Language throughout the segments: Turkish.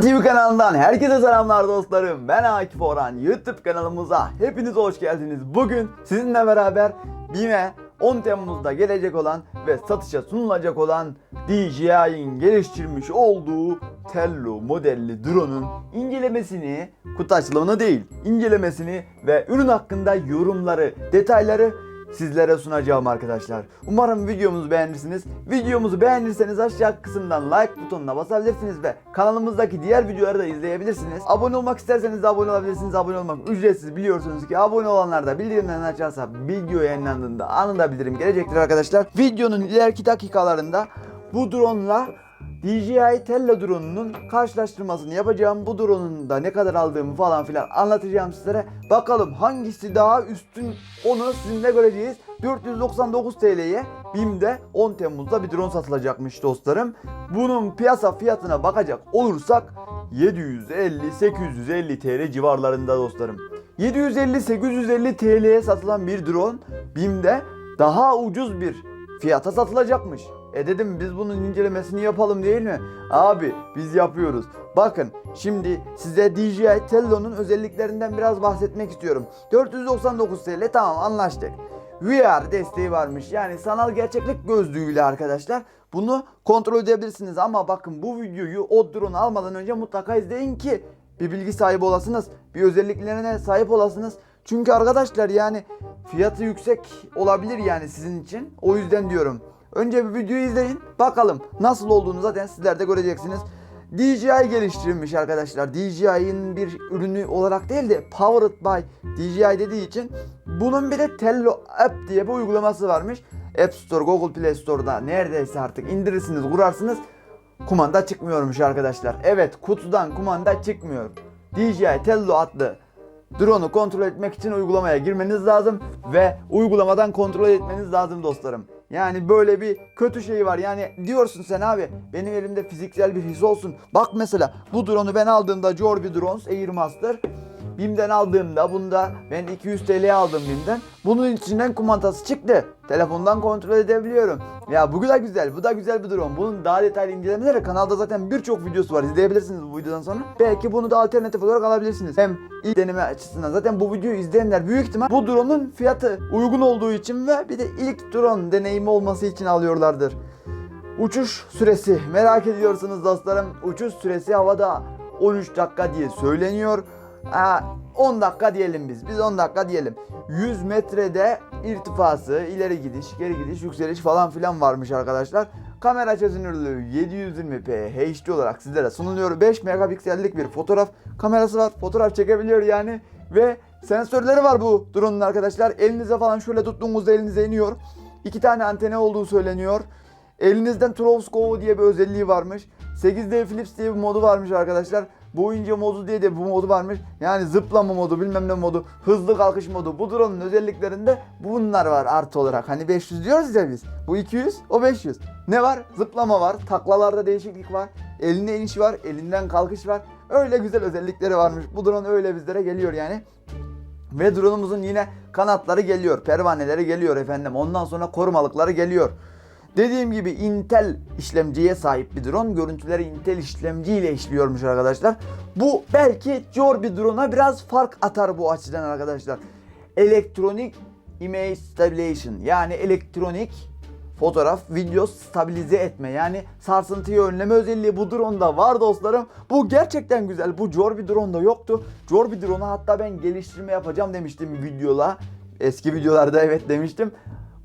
TV kanalından herkese selamlar dostlarım. Ben Akif Orhan. YouTube kanalımıza hepiniz hoş geldiniz. Bugün sizinle beraber BİM'e 10 Temmuz'da gelecek olan ve satışa sunulacak olan DJI'nin geliştirmiş olduğu Tello modelli drone'un incelemesini, kutu açılımını değil, incelemesini ve ürün hakkında yorumları, detayları sizlere sunacağım arkadaşlar. Umarım videomuzu beğenirsiniz. Videomuzu beğenirseniz aşağı kısımdan like butonuna basabilirsiniz ve kanalımızdaki diğer videoları da izleyebilirsiniz. Abone olmak isterseniz abone olabilirsiniz. Abone olmak ücretsiz biliyorsunuz ki abone olanlar da bildirimlerini açarsa video yayınlandığında anında bildirim gelecektir arkadaşlar. Videonun ileriki dakikalarında bu drone'la DJI Tello drone'unun karşılaştırmasını yapacağım. Bu drone'un da ne kadar aldığımı falan filan anlatacağım sizlere. Bakalım hangisi daha üstün onu sizinle göreceğiz. 499 TL'ye BİM'de 10 Temmuz'da bir drone satılacakmış dostlarım. Bunun piyasa fiyatına bakacak olursak 750-850 TL civarlarında dostlarım. 750-850 TL'ye satılan bir drone BİM'de daha ucuz bir fiyata satılacakmış. E dedim biz bunun incelemesini yapalım değil mi? Abi biz yapıyoruz. Bakın şimdi size DJI Tello'nun özelliklerinden biraz bahsetmek istiyorum. 499 TL tamam anlaştık. VR desteği varmış. Yani sanal gerçeklik gözlüğüyle arkadaşlar bunu kontrol edebilirsiniz. Ama bakın bu videoyu o drone almadan önce mutlaka izleyin ki bir bilgi sahibi olasınız. Bir özelliklerine sahip olasınız. Çünkü arkadaşlar yani fiyatı yüksek olabilir yani sizin için. O yüzden diyorum. Önce bir videoyu izleyin. Bakalım nasıl olduğunu zaten sizler de göreceksiniz. DJI geliştirilmiş arkadaşlar. DJI'nin bir ürünü olarak değil de Powered by DJI dediği için bunun bir de Tello App diye bir uygulaması varmış. App Store, Google Play Store'da neredeyse artık indirirsiniz, kurarsınız. Kumanda çıkmıyormuş arkadaşlar. Evet, kutudan kumanda çıkmıyor. DJI Tello adlı drone'u kontrol etmek için uygulamaya girmeniz lazım ve uygulamadan kontrol etmeniz lazım dostlarım. Yani böyle bir kötü şey var. Yani diyorsun sen abi benim elimde fiziksel bir his olsun. Bak mesela bu drone'u ben aldığımda Jorby Drones Airmaster BİM'den aldığımda bunda ben 200 TL aldım BİM'den. Bunun içinden kumandası çıktı. Telefondan kontrol edebiliyorum. Ya bu da güzel, bu da güzel bir drone. Bunun daha detaylı incelemeleri kanalda zaten birçok videosu var. İzleyebilirsiniz bu videodan sonra. Belki bunu da alternatif olarak alabilirsiniz. Hem ilk deneme açısından zaten bu videoyu izleyenler büyük ihtimal bu drone'un fiyatı uygun olduğu için ve bir de ilk drone deneyimi olması için alıyorlardır. Uçuş süresi merak ediyorsunuz dostlarım. Uçuş süresi havada 13 dakika diye söyleniyor. Aa, 10 dakika diyelim biz. Biz 10 dakika diyelim. 100 metrede irtifası, ileri gidiş, geri gidiş, yükseliş falan filan varmış arkadaşlar. Kamera çözünürlüğü 720p HD olarak sizlere sunuluyor. 5 megapiksellik bir fotoğraf kamerası var. Fotoğraf çekebiliyor yani. Ve sensörleri var bu drone'un arkadaşlar. Elinize falan şöyle tuttuğunuzda elinize iniyor. İki tane anteni olduğu söyleniyor. Elinizden Trolls diye bir özelliği varmış. 8D Flips diye bir modu varmış arkadaşlar. Boyunca modu diye de bu modu varmış. Yani zıplama modu, bilmem ne modu, hızlı kalkış modu. Bu drone'un özelliklerinde bunlar var artı olarak. Hani 500 diyoruz ya biz. Bu 200, o 500. Ne var? Zıplama var, taklalarda değişiklik var. Eline iniş var, elinden kalkış var. Öyle güzel özellikleri varmış. Bu drone öyle bizlere geliyor yani. Ve drone'umuzun yine kanatları geliyor, pervaneleri geliyor efendim. Ondan sonra korumalıkları geliyor. Dediğim gibi Intel işlemciye sahip bir drone. Görüntüleri Intel işlemciyle işliyormuş arkadaşlar. Bu belki Jorby drone'a biraz fark atar bu açıdan arkadaşlar. Elektronik Image Stabilization yani elektronik fotoğraf, video stabilize etme yani sarsıntıyı önleme özelliği bu drone'da var dostlarım. Bu gerçekten güzel. Bu Jorby drone'da yoktu. Jorby drone'a hatta ben geliştirme yapacağım demiştim videola. Eski videolarda evet demiştim.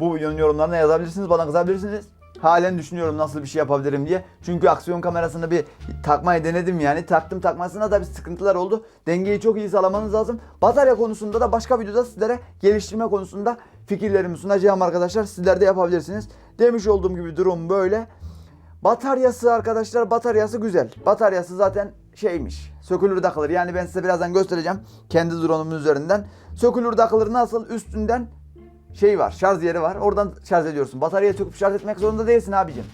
Bu videonun yorumlarına yazabilirsiniz, bana kızabilirsiniz. Halen düşünüyorum nasıl bir şey yapabilirim diye. Çünkü aksiyon kamerasını bir takmayı denedim yani. Taktım takmasına da bir sıkıntılar oldu. Dengeyi çok iyi sağlamanız lazım. Batarya konusunda da başka videoda sizlere geliştirme konusunda fikirlerimi sunacağım arkadaşlar. Sizler de yapabilirsiniz. Demiş olduğum gibi durum böyle. Bataryası arkadaşlar bataryası güzel. Bataryası zaten şeymiş. Sökülür takılır. Yani ben size birazdan göstereceğim. Kendi drone'umun üzerinden. Sökülür takılır nasıl? Üstünden şey var. Şarj yeri var. Oradan şarj ediyorsun. Bataryayı söküp şarj etmek zorunda değilsin abicim.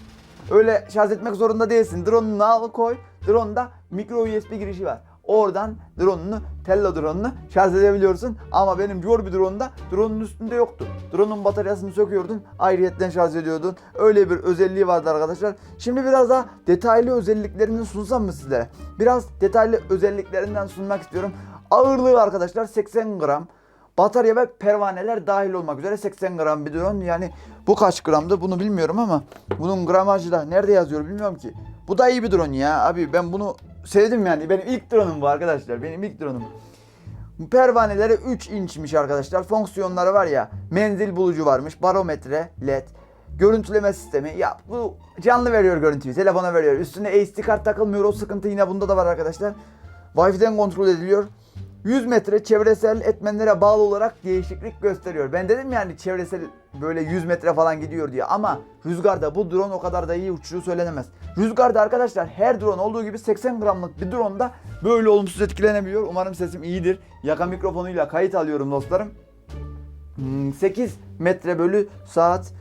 Öyle şarj etmek zorunda değilsin. Drone'unu al koy. Drone'da micro USB girişi var. Oradan drone'unu, Tello drone'unu şarj edebiliyorsun. Ama benim Jorbi drone'da drone'un üstünde yoktu. Drone'un bataryasını söküyordun, ayrıyetten şarj ediyordun. Öyle bir özelliği vardı arkadaşlar. Şimdi biraz daha detaylı özelliklerini sunsam mı sizlere? Biraz detaylı özelliklerinden sunmak istiyorum. Ağırlığı arkadaşlar 80 gram. Batarya ve pervaneler dahil olmak üzere 80 gram bir drone. Yani bu kaç gramdı bunu bilmiyorum ama bunun gramajı da nerede yazıyor bilmiyorum ki. Bu da iyi bir drone ya abi ben bunu sevdim yani. Benim ilk drone'um bu arkadaşlar. Benim ilk drone'um. Pervaneleri 3 inçmiş arkadaşlar. Fonksiyonları var ya. Menzil bulucu varmış. Barometre, led. Görüntüleme sistemi. Ya bu canlı veriyor görüntüyü. Telefona veriyor. Üstüne SD kart takılmıyor. O sıkıntı yine bunda da var arkadaşlar. Wi-Fi'den kontrol ediliyor. 100 metre çevresel etmenlere bağlı olarak değişiklik gösteriyor. Ben dedim yani çevresel böyle 100 metre falan gidiyor diye ama rüzgarda bu drone o kadar da iyi uçuşu söylenemez. Rüzgarda arkadaşlar her drone olduğu gibi 80 gramlık bir drone da böyle olumsuz etkilenebiliyor. Umarım sesim iyidir. Yaka mikrofonuyla kayıt alıyorum dostlarım. Hmm, 8 metre bölü saat.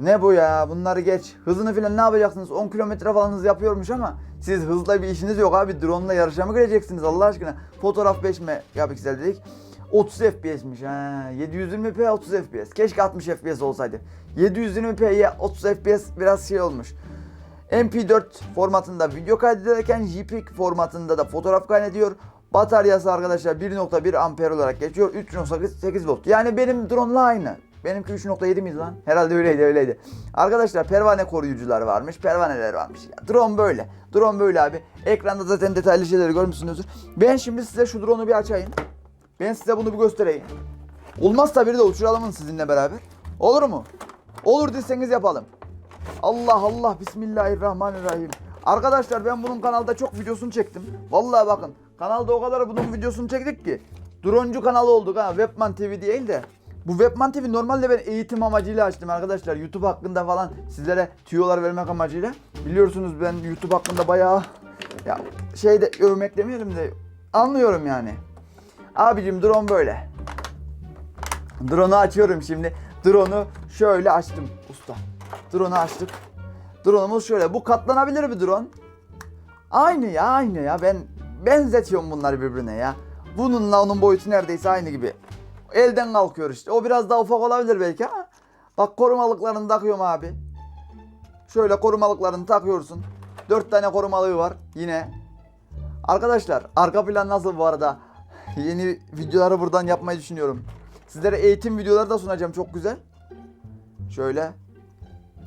Ne bu ya? Bunları geç. Hızını filan ne yapacaksınız? 10 kilometre falan hız yapıyormuş ama siz hızla bir işiniz yok abi. Drone ile yarışa mı gireceksiniz Allah aşkına? Fotoğraf 5 megapiksel dedik. 30 FPS'miş ha. 720p 30 FPS. Keşke 60 FPS olsaydı. 720p'ye 30 FPS biraz şey olmuş. MP4 formatında video kaydederken JPEG formatında da fotoğraf kaydediyor. Bataryası arkadaşlar 1.1 amper olarak geçiyor. 3.8 volt. Yani benim drone'la aynı. Benimki 3.7 miydi lan? Herhalde öyleydi öyleydi. Arkadaşlar pervane koruyucular varmış. Pervaneler varmış. Ya, drone böyle. Drone böyle abi. Ekranda zaten detaylı şeyleri görmüşsünüzdür. Ben şimdi size şu drone'u bir açayım. Ben size bunu bir göstereyim. Olmazsa biri de uçuralım sizinle beraber. Olur mu? Olur deseniz yapalım. Allah Allah Bismillahirrahmanirrahim. Arkadaşlar ben bunun kanalda çok videosunu çektim. Vallahi bakın kanalda o kadar bunun videosunu çektik ki. Droncu kanalı olduk ha. Webman TV değil de. Bu Webman TV normalde ben eğitim amacıyla açtım arkadaşlar. YouTube hakkında falan sizlere tüyolar vermek amacıyla. Biliyorsunuz ben YouTube hakkında bayağı ya şeyde övmek demeyelim de anlıyorum yani. Abicim drone böyle. Drone'u açıyorum şimdi. Drone'u şöyle açtım usta. Drone'u açtık. Drone'umuz şöyle. Bu katlanabilir bir drone. Aynı ya aynı ya. Ben benzetiyorum bunları birbirine ya. Bununla onun boyutu neredeyse aynı gibi. Elden kalkıyor işte. O biraz daha ufak olabilir belki ama. Bak korumalıklarını takıyorum abi. Şöyle korumalıklarını takıyorsun. Dört tane korumalığı var yine. Arkadaşlar arka plan nasıl bu arada? Yeni videoları buradan yapmayı düşünüyorum. Sizlere eğitim videoları da sunacağım çok güzel. Şöyle.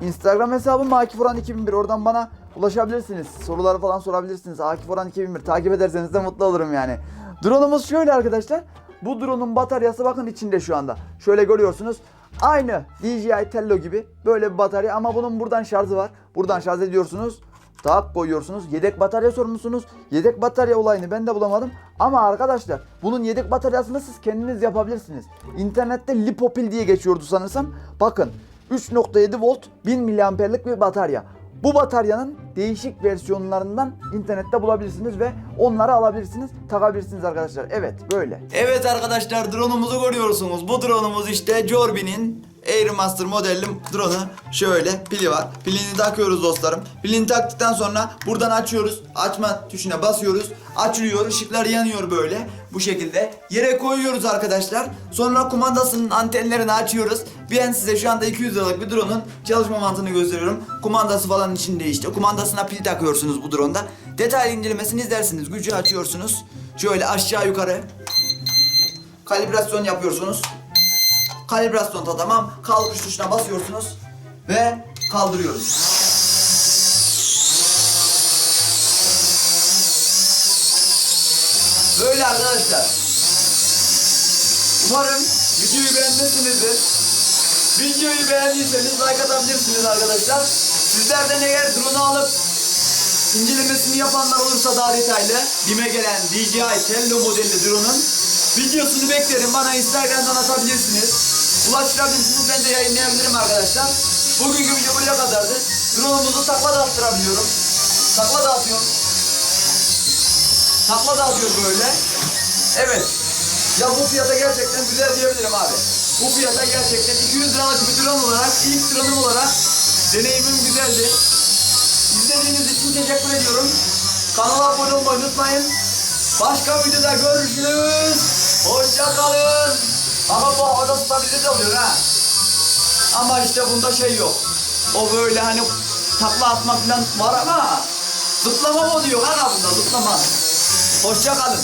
Instagram hesabım Akif Orhan 2001. Oradan bana ulaşabilirsiniz. Soruları falan sorabilirsiniz. Akif Orhan 2001. Takip ederseniz de mutlu olurum yani. Drone'umuz şöyle arkadaşlar. Bu drone'un bataryası bakın içinde şu anda. Şöyle görüyorsunuz. Aynı DJI Tello gibi böyle bir batarya ama bunun buradan şarjı var. Buradan şarj ediyorsunuz. Tak koyuyorsunuz. Yedek batarya sorumlusunuz. Yedek batarya olayını ben de bulamadım. Ama arkadaşlar bunun yedek bataryasını siz kendiniz yapabilirsiniz. İnternette Lipopil diye geçiyordu sanırsam. Bakın 3.7 volt 1000 miliamperlik bir batarya. Bu bataryanın değişik versiyonlarından internette bulabilirsiniz ve onları alabilirsiniz, takabilirsiniz arkadaşlar. Evet, böyle. Evet arkadaşlar, drone'umuzu görüyorsunuz. Bu drone'umuz işte Jorbi'nin Airmaster modelli drone'u şöyle pili var. Pilini takıyoruz dostlarım. Pilini taktıktan sonra buradan açıyoruz. Açma tuşuna basıyoruz. Açılıyor. ışıklar yanıyor böyle. Bu şekilde. Yere koyuyoruz arkadaşlar. Sonra kumandasının antenlerini açıyoruz. Ben size şu anda 200 liralık bir drone'un çalışma mantığını gösteriyorum. Kumandası falan içinde işte. Kumandasına pil takıyorsunuz bu drone'da. Detaylı incelemesini izlersiniz. Gücü açıyorsunuz. Şöyle aşağı yukarı. Kalibrasyon yapıyorsunuz. Kalibrasyon da tamam. Kalkış tuşuna basıyorsunuz ve kaldırıyoruz. Böyle arkadaşlar. Umarım videoyu beğenmişsinizdir. Videoyu beğendiyseniz like atabilirsiniz arkadaşlar. Sizlerden eğer drone alıp incelemesini yapanlar olursa daha detaylı Bime gelen DJI Tello modelli drone'un videosunu beklerim. Bana Instagram'dan atabilirsiniz. Ulaştırabilirsiniz. Ben de yayınlayabilirim arkadaşlar. Bugünkü video buraya kadardı. Drone'umuzu takla da attırabiliyorum. Takla da atıyorum. Takla da atıyor böyle. Evet. Ya bu fiyata gerçekten güzel diyebilirim abi. Bu fiyata gerçekten 200 liralık bir drone olarak, ilk drone'um olarak deneyimim güzeldi. İzlediğiniz için teşekkür ediyorum. Kanala abone olmayı unutmayın. Başka videoda görüşürüz. Havada stabilize oluyor ha. Ama işte bunda şey yok. O böyle hani takla atma falan var ama zıplama modu yok ha bunda zıplama. Hoşça kalın.